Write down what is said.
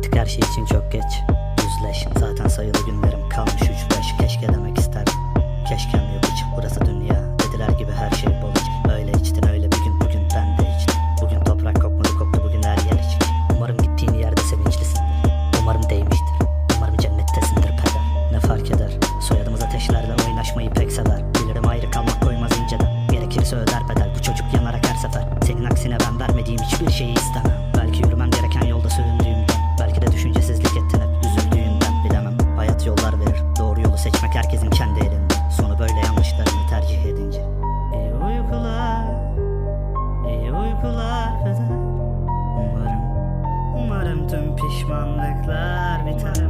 Artık her şey için çok geç. Yüzleş zaten sayılı günlerim. Kalmış 3-5 Keşke demek isterdim. Keşkem yok hiç burası dünya? Dediler gibi her şey bol iç Öyle içtin öyle bir gün. Bugün ben de içtim. Bugün toprak kokmadı koktu. Bugün her yer iç Umarım gittiğin yerde sevinçlisindir. Umarım değmiştir. Umarım cennettesindir peder. Ne fark eder? Soyadımız ateşlerde oynaşmayı pek sever. Bilirim ayrı kalmak koymaz inceden. Gerekirse öder bedel bu çocuk yanarak her sefer. Senin aksine ben vermediğim hiçbir şeyi istemem pişmanlıklar biter.